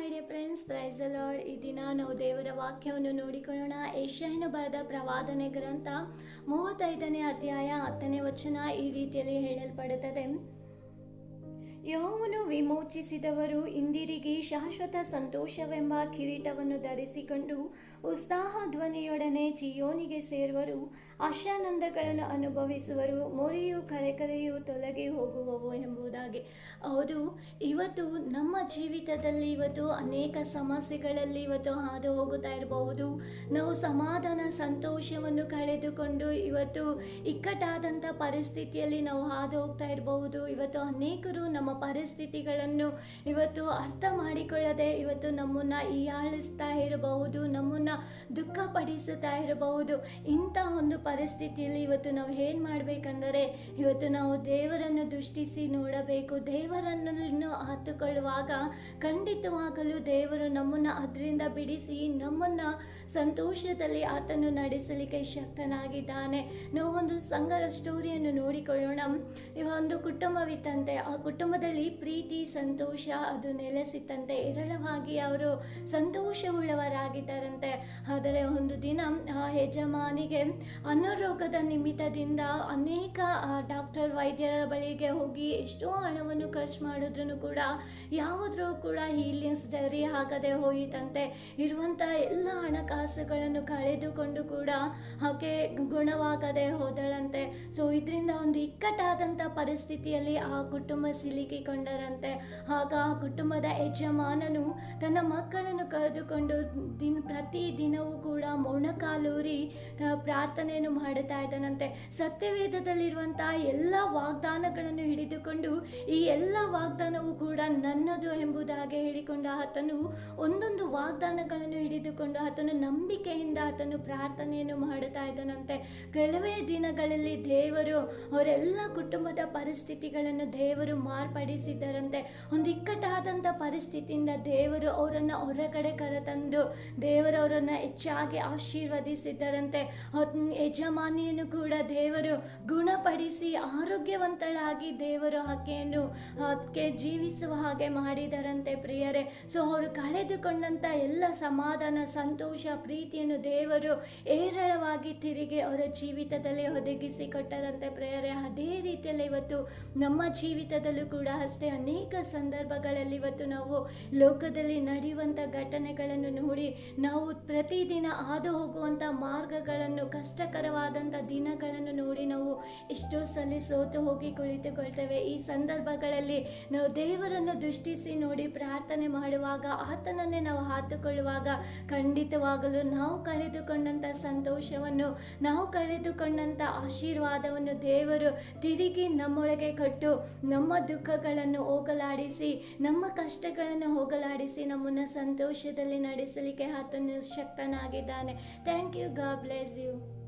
My dear friends praise lord ಈ ದಿನ ನಾವು ದೇವರ ವಾಕ್ಯವನ್ನು ನೋಡಿಕೊಳ್ಳೋಣ. ಏಷ್ಯಾನು ಬರೆದ ಪ್ರವಾದನೆ ಗ್ರಂಥ ಮೂವತ್ತೈದನೇ ಅಧ್ಯಾಯ ಹತ್ತನೇ ವಚನ ಈ ರೀತಿಯಲ್ಲಿ ಹೇಳಲ್ಪಡುತ್ತದೆ. ಯಹೋವನು ವಿಮೋಚಿಸಿದವರು ಇಂದಿರಿಗಿ ಶಾಶ್ವತ ಸಂತೋಷವೆಂಬ ಕಿರೀಟವನ್ನು ಧರಿಸಿಕೊಂಡು ಉತ್ಸಾಹ ಧ್ವನಿಯೊಡನೆ ಚಿಯೋನಿಗೆ ಸೇರುವರು. ಆಶಾನಂದಗಳನ್ನು ಅನುಭವಿಸುವರು. ಮೊರೆಯು ಕರೆಕರೆಯು ತೊಲಗಿ ಹೋಗುವವು ಎಂಬುದಾಗಿ. ಹೌದು, ಇವತ್ತು ನಮ್ಮ ಜೀವಿತದಲ್ಲಿ ಇವತ್ತು ಅನೇಕ ಸಮಸ್ಯೆಗಳಲ್ಲಿ ಇವತ್ತು ಹಾದು ಹೋಗುತ್ತಾ ಇರಬಹುದು. ನಾವು ಸಮಾಧಾನ, ಸಂತೋಷವನ್ನು ಕಳೆದುಕೊಂಡು ಇವತ್ತು ಇಕ್ಕಟ್ಟಾದಂಥ ಪರಿಸ್ಥಿತಿಯಲ್ಲಿ ನಾವು ಹಾದು ಹೋಗ್ತಾ ಇರಬಹುದು. ಇವತ್ತು ಅನೇಕರು ನಮ್ಮ ಪರಿಸ್ಥಿತಿಗಳನ್ನು ಇವತ್ತು ಅರ್ಥ ಮಾಡಿಕೊಳ್ಳದೆ ಇವತ್ತು ನಮ್ಮನ್ನು ಹೀಯಾಳಿಸ್ತಾ ಇರಬಹುದು. ನಮ್ಮನ್ನು ದುಃಖಪಡಿಸುತ್ತಾ ಇರಬಹುದು. ಇಂಥ ಒಂದು ಪರಿಸ್ಥಿತಿಯಲ್ಲಿ ಇವತ್ತು ನಾವು ಏನು ಮಾಡಬೇಕಂದರೆ, ಇವತ್ತು ನಾವು ದೇವರನ್ನು ದೃಷ್ಟಿಸಿ ನೋಡಬೇಕು. ದೇವರನ್ನು ಹತ್ತುಕೊಳ್ಳುವಾಗ ಖಂಡಿತವಾಗಲೂ ದೇವರು ನಮ್ಮನ್ನು ಅದರಿಂದ ಬಿಡಿಸಿ ನಮ್ಮನ್ನು ಸಂತೋಷದಲ್ಲಿ ಆತನು ನಡೆಸಲಿಕ್ಕೆ ಶಕ್ತನಾಗಿದ್ದಾನೆ. ನಾವು ಒಂದು ಸಂಘದ ಸ್ಟೋರಿಯನ್ನು ನೋಡಿಕೊಳ್ಳೋಣ. ಇವ ಒಂದು ಕುಟುಂಬವಿತ್ತಂತೆ. ಆ ಕುಟುಂಬದಲ್ಲಿ ಪ್ರೀತಿ, ಸಂತೋಷ, ಅದು ನೆಲೆಸಿತ್ತಂತೆ. ಹೇರಳವಾಗಿ ಅವರು ಸಂತೋಷವುಳ್ಳವರಾಗಿದ್ದಾರಂತೆ. ಆದರೆ ಒಂದು ದಿನ ಆ ಯಜಮಾನಿಗೆ ಅನಾರೋಗ್ಯದ ನಿಮಿತ್ತದಿಂದ ಅನೇಕ ಡಾಕ್ಟರ್ ವೈದ್ಯರ ಬಳಿಗೆ ಹೋಗಿ ಎಷ್ಟೋ ಹಣವನ್ನು ಖರ್ಚು ಮಾಡಿದ್ರು ಕೂಡ ಯಾವುದ್ರೂ ಕೂಡ ಹೀಲಿಂಗ್ಸ್ ಜರಿ ಆಗದೆ ಹೋಯಿತಂತೆ. ಇರುವಂಥ ಎಲ್ಲ ಹಣಕಾಸುಗಳನ್ನು ಕಳೆದುಕೊಂಡು ಕೂಡ ಆಕೆ ಗುಣವಾಗದೆ ಹೋದಳಂತೆ. ಸೊ ಇದರಿಂದ ಒಂದು ಇಕ್ಕಟ್ಟಾದಂಥ ಪರಿಸ್ಥಿತಿಯಲ್ಲಿ ಆ ಕುಟುಂಬ ಸಿಲುಕಿಕೊಂಡರಂತೆ. ಆಗ ಆ ಕುಟುಂಬದ ಯಜಮಾನನು ತನ್ನ ಮಕ್ಕಳನ್ನು ಕರೆದುಕೊಂಡು ದಿನ ಪ್ರತಿ ದಿನವೂ ಕೂಡ ಮೊಣಕಾಲೂರಿ ಪ್ರಾರ್ಥನೆಯನ್ನು ಮಾಡುತ್ತಾ ಇದ್ದಾನಂತೆ. ಸತ್ಯವೇದದಲ್ಲಿರುವಂತಹ ಎಲ್ಲ ವಾಗ್ದಾನಗಳನ್ನು ಹಿಡಿದುಕೊಂಡು ಈ ಎಲ್ಲ ವಾಗ್ದಾನವೂ ಕೂಡ ನನ್ನದು ಎಂಬುದಾಗಿ ಹೇಳಿಕೊಂಡ ಆತನು ಒಂದೊಂದು ವಾಗ್ದಾನಗಳನ್ನು ಹಿಡಿದುಕೊಂಡು ಆತನು ನಂಬಿಕೆಯಿಂದ ಆತನು ಪ್ರಾರ್ಥನೆಯನ್ನು ಮಾಡುತ್ತಾ ಇದ್ದಾನಂತೆ. ಕೆಲವೇ ದಿನಗಳಲ್ಲಿ ದೇವರು ಅವರೆಲ್ಲ ಕುಟುಂಬದ ಪರಿಸ್ಥಿತಿಗಳನ್ನು ದೇವರು ಮಾರ್ಪಡಿಸಿದ್ದರಂತೆ. ಒಂದು ಇಕ್ಕಟ್ಟಾದಂಥ ಪರಿಸ್ಥಿತಿಯಿಂದ ದೇವರು ಅವರನ್ನು ಹೊರಗಡೆ ಕರೆತಂದು ದೇವರು ಅವರನ್ನು ಹೆಚ್ಚಾಗಿ ಆಶೀರ್ವದಿಸಿದ್ದರಂತೆ. ಯಜಮಾನಿಯನ್ನು ಕೂಡ ದೇವರು ಗುಣಪಡಿಸಿ ಆರೋಗ್ಯವಂತಳಾಗಿ ದೇವರು ಆಕೆಯನ್ನು ಅದಕ್ಕೆ ಜೀವಿಸುವ ಹಾಗೆ ಮಾಡಿದರಂತೆ ಪ್ರಿಯರೇ. ಸೊ ಅವರು ಕಳೆದುಕೊಂಡಂಥ ಎಲ್ಲ ಸಮಾಧಾನ ಸಂತೋಷ, ಪ್ರೀತಿಯನ್ನು ದೇವರು ಏರಳವಾಗಿ ತಿರುಗಿ ಅವರ ಜೀವಿತದಲ್ಲಿ ಒದಗಿಸಿ ಕೊಟ್ಟದಂತೆ ಪ್ರೇರೆ ಅದೇ ರೀತಿಯಲ್ಲಿ ಇವತ್ತು ನಮ್ಮ ಜೀವಿತದಲ್ಲೂ ಕೂಡ ಅಷ್ಟೇ ಅನೇಕ ಸಂದರ್ಭಗಳಲ್ಲಿ ಇವತ್ತು ನಾವು ಲೋಕದಲ್ಲಿ ನಡೆಯುವಂಥ ಘಟನೆಗಳನ್ನು ನೋಡಿ ನಾವು ಪ್ರತಿದಿನ ಹಾದು ಹೋಗುವಂಥ ಮಾರ್ಗಗಳನ್ನು, ಕಷ್ಟಕರವಾದಂಥ ದಿನಗಳನ್ನು ನೋಡಿ ನಾವು ಎಷ್ಟೋ ಸಲ ಸೋತು ಹೋಗಿ ಕುಳಿತುಕೊಳ್ತೇವೆ. ಈ ಸಂದರ್ಭಗಳಲ್ಲಿ ನಾವು ದೇವರನ್ನು ದೃಷ್ಟಿಸಿ ನೋಡಿ ಪ್ರಾರ್ಥನೆ ಮಾಡುವಾಗ, ಆತನನ್ನೇ ನಾವು ಹಾತುಕೊಳ್ಳುವಾಗ ಖಂಡಿತವಾಗಲು ನಾವು ಕಳೆದುಕೊಂಡಂಥ ಸಂತೋಷವನ್ನು, ನಾವು ಕಳೆದುಕೊಂಡಂಥ ಆಶೀರ್ವಾದವನ್ನು ದೇವರು ತಿರುಗಿ ನಮ್ಮೊಳಗೆ ಕೊಟ್ಟು ನಮ್ಮ ದುಃಖಗಳನ್ನು ಹೋಗಲಾಡಿಸಿ, ನಮ್ಮ ಕಷ್ಟಗಳನ್ನು ಹೋಗಲಾಡಿಸಿ ನಮ್ಮನ್ನು ಸಂತೋಷದಲ್ಲಿ ನಡೆಸಲಿಕ್ಕೆ ಆತನು ಶಕ್ತನಾಗಿದ್ದಾನೆ. Thank you God bless you